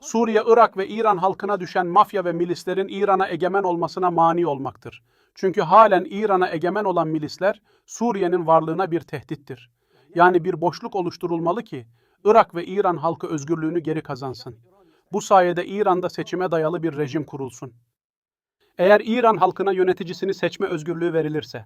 Suriye, Irak ve İran halkına düşen mafya ve milislerin İran'a egemen olmasına mani olmaktır. Çünkü halen İran'a egemen olan milisler Suriye'nin varlığına bir tehdittir. Yani bir boşluk oluşturulmalı ki Irak ve İran halkı özgürlüğünü geri kazansın. Bu sayede İran'da seçime dayalı bir rejim kurulsun. Eğer İran halkına yöneticisini seçme özgürlüğü verilirse,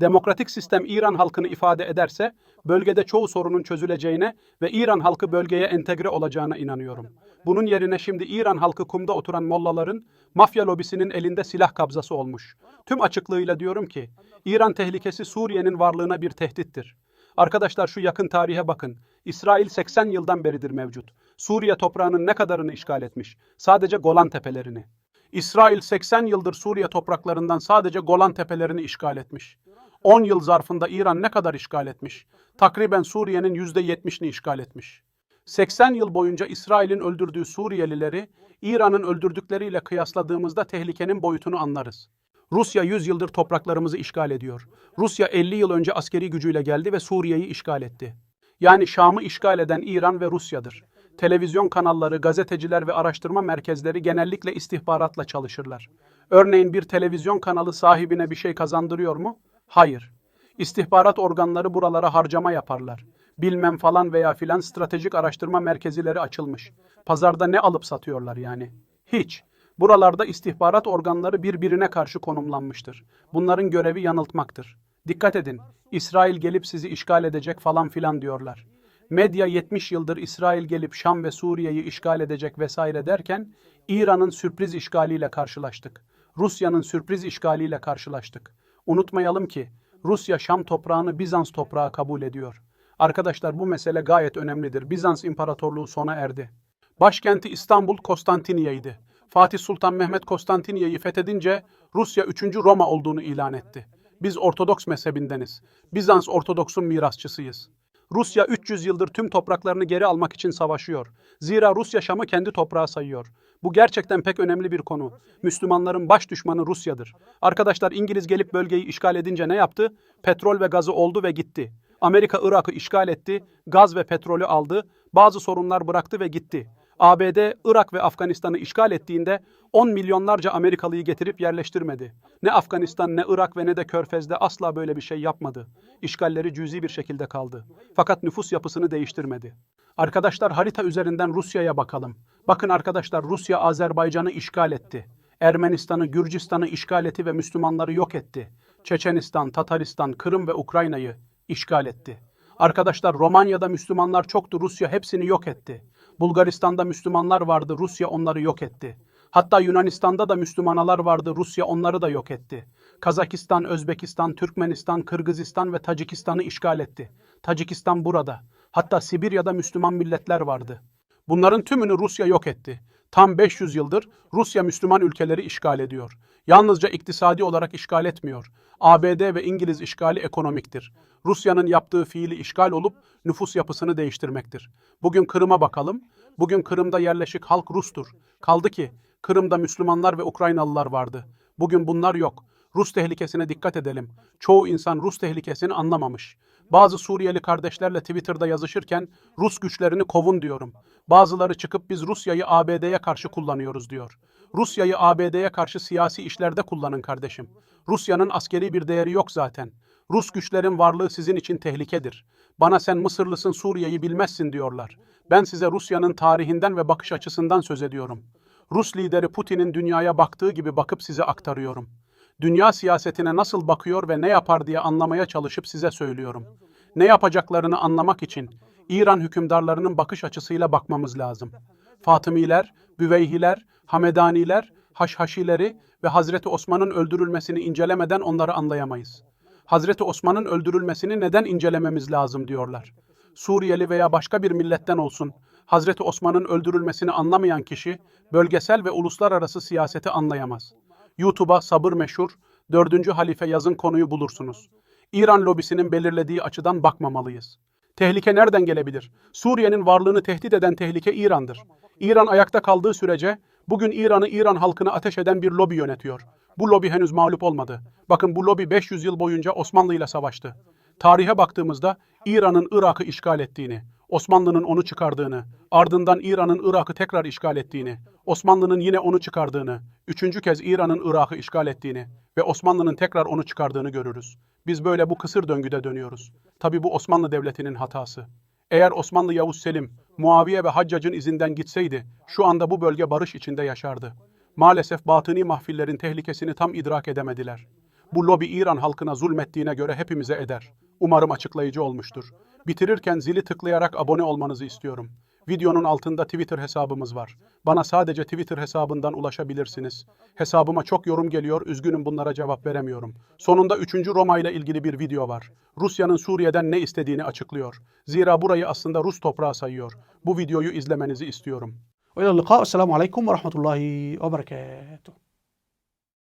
demokratik sistem İran halkını ifade ederse, bölgede çoğu sorunun çözüleceğine ve İran halkı bölgeye entegre olacağına inanıyorum. Bunun yerine şimdi İran halkı kumda oturan mollaların, mafya lobisinin elinde silah kabzası olmuş. Tüm açıklığıyla diyorum ki, İran tehlikesi Suriye'nin varlığına bir tehdittir. Arkadaşlar şu yakın tarihe bakın. İsrail 80 yıldan beridir mevcut. Suriye toprağının ne kadarını işgal etmiş? Sadece Golan Tepelerini. İsrail 80 yıldır Suriye topraklarından sadece Golan Tepelerini işgal etmiş. 10 yıl zarfında İran ne kadar işgal etmiş? Takriben Suriye'nin %70'ini işgal etmiş. 80 yıl boyunca İsrail'in öldürdüğü Suriyelileri İran'ın öldürdükleriyle kıyasladığımızda tehlikenin boyutunu anlarız. Rusya 100 yıldır topraklarımızı işgal ediyor. Rusya 50 yıl önce askeri gücüyle geldi ve Suriye'yi işgal etti. Yani Şam'ı işgal eden İran ve Rusya'dır. Televizyon kanalları, gazeteciler ve araştırma merkezleri genellikle istihbaratla çalışırlar. Örneğin bir televizyon kanalı sahibine bir şey kazandırıyor mu? Hayır. İstihbarat organları buralara harcama yaparlar. Bilmem falan veya filan stratejik araştırma merkezileri açılmış. Pazarda ne alıp satıyorlar yani? Hiç. Buralarda istihbarat organları birbirine karşı konumlanmıştır. Bunların görevi yanıltmaktır. Dikkat edin, İsrail gelip sizi işgal edecek falan filan diyorlar. Medya 70 yıldır İsrail gelip Şam ve Suriye'yi işgal edecek vesaire derken İran'ın sürpriz işgaliyle karşılaştık. Rusya'nın sürpriz işgaliyle karşılaştık. Unutmayalım ki Rusya Şam toprağını Bizans toprağı kabul ediyor. Arkadaşlar bu mesele gayet önemlidir. Bizans İmparatorluğu sona erdi. Başkenti İstanbul Konstantiniyye'ydi. Fatih Sultan Mehmet Konstantiniyye'yi fethedince Rusya 3. Roma olduğunu ilan etti. Biz Ortodoks mezhebindeniz. Bizans Ortodoks'un mirasçısıyız. Rusya 300 yıldır tüm topraklarını geri almak için savaşıyor. Zira Rusya Şam'ı kendi toprağı sayıyor. Bu gerçekten pek önemli bir konu. Müslümanların baş düşmanı Rusya'dır. Arkadaşlar İngiliz gelip bölgeyi işgal edince ne yaptı? Petrol ve gazı oldu ve gitti. Amerika Irak'ı işgal etti, gaz ve petrolü aldı, bazı sorunlar bıraktı ve gitti. ABD, Irak ve Afganistan'ı işgal ettiğinde 10 milyonlarca Amerikalıyı getirip yerleştirmedi. Ne Afganistan, ne Irak ve ne de Körfez'de asla böyle bir şey yapmadı. İşgalleri cüzi bir şekilde kaldı. Fakat nüfus yapısını değiştirmedi. Arkadaşlar harita üzerinden Rusya'ya bakalım. Bakın arkadaşlar Rusya Azerbaycan'ı işgal etti. Ermenistan'ı, Gürcistan'ı işgal etti ve Müslümanları yok etti. Çeçenistan, Tataristan, Kırım ve Ukrayna'yı işgal etti. Arkadaşlar Romanya'da Müslümanlar çoktu, Rusya hepsini yok etti. Bulgaristan'da Müslümanlar vardı, Rusya onları yok etti. Hatta Yunanistan'da da Müslümanlar vardı, Rusya onları da yok etti. Kazakistan, Özbekistan, Türkmenistan, Kırgızistan ve Tacikistan'ı işgal etti. Tacikistan burada. Hatta Sibirya'da Müslüman milletler vardı. Bunların tümünü Rusya yok etti. Tam 500 yıldır Rusya Müslüman ülkeleri işgal ediyor. Yalnızca iktisadi olarak işgal etmiyor. ABD ve İngiliz işgali ekonomiktir. Rusya'nın yaptığı fiili işgal olup nüfus yapısını değiştirmektir. Bugün Kırım'a bakalım. Bugün Kırım'da yerleşik halk Rus'tur. Kaldı ki Kırım'da Müslümanlar ve Ukraynalılar vardı. Bugün bunlar yok. Rus tehlikesine dikkat edelim. Çoğu insan Rus tehlikesini anlamamış. Bazı Suriyeli kardeşlerle Twitter'da yazışırken Rus güçlerini kovun diyorum. Bazıları çıkıp biz Rusya'yı ABD'ye karşı kullanıyoruz diyor. Rusya'yı ABD'ye karşı siyasi işlerde kullanın kardeşim. Rusya'nın askeri bir değeri yok zaten. Rus güçlerin varlığı sizin için tehlikedir. Bana sen Mısırlısın Suriye'yi bilmezsin diyorlar. Ben size Rusya'nın tarihinden ve bakış açısından söz ediyorum. Rus lideri Putin'in dünyaya baktığı gibi bakıp size aktarıyorum. Dünya siyasetine nasıl bakıyor ve ne yapar diye anlamaya çalışıp size söylüyorum. Ne yapacaklarını anlamak için İran hükümdarlarının bakış açısıyla bakmamız lazım. Fatımiler, Büveyhiler, Hamedaniler, Haşhaşileri ve Hazreti Osman'ın öldürülmesini incelemeden onları anlayamayız. Hazreti Osman'ın öldürülmesini neden incelememiz lazım diyorlar. Suriyeli veya başka bir milletten olsun, Hazreti Osman'ın öldürülmesini anlamayan kişi, bölgesel ve uluslararası siyaseti anlayamaz. YouTube'a sabır meşhur, dördüncü halife yazın konuyu bulursunuz. İran lobisinin belirlediği açıdan bakmamalıyız. Tehlike nereden gelebilir? Suriye'nin varlığını tehdit eden tehlike İran'dır. İran ayakta kaldığı sürece bugün İran'ı İran halkını ateş eden bir lobi yönetiyor. Bu lobi henüz mağlup olmadı. Bakın bu lobi 500 yıl boyunca Osmanlı ile savaştı. Tarihe baktığımızda İran'ın Irak'ı işgal ettiğini, Osmanlı'nın onu çıkardığını, ardından İran'ın Irak'ı tekrar işgal ettiğini, Osmanlı'nın yine onu çıkardığını, üçüncü kez İran'ın Irak'ı işgal ettiğini ve Osmanlı'nın tekrar onu çıkardığını görürüz. Biz böyle bu kısır döngüde dönüyoruz. Tabi bu Osmanlı Devleti'nin hatası. Eğer Osmanlı Yavuz Selim, Muaviye ve Haccac'ın izinden gitseydi, şu anda bu bölge barış içinde yaşardı. Maalesef batıni mahfillerin tehlikesini tam idrak edemediler. Bu lobi İran halkına zulmettiğine göre hepimize eder. Umarım açıklayıcı olmuştur. Bitirirken zili tıklayarak abone olmanızı istiyorum. Videonun altında Twitter hesabımız var. Bana sadece Twitter hesabından ulaşabilirsiniz. Hesabıma çok yorum geliyor, üzgünüm bunlara cevap veremiyorum. Sonunda 3. Roma ile ilgili bir video var. Rusya'nın Suriye'den ne istediğini açıklıyor. Zira burayı aslında Rus toprağı sayıyor. Bu videoyu izlemenizi istiyorum. Ve ila liqa. Esselamu aleyküm ve rahmetullahi ve berekatuhu.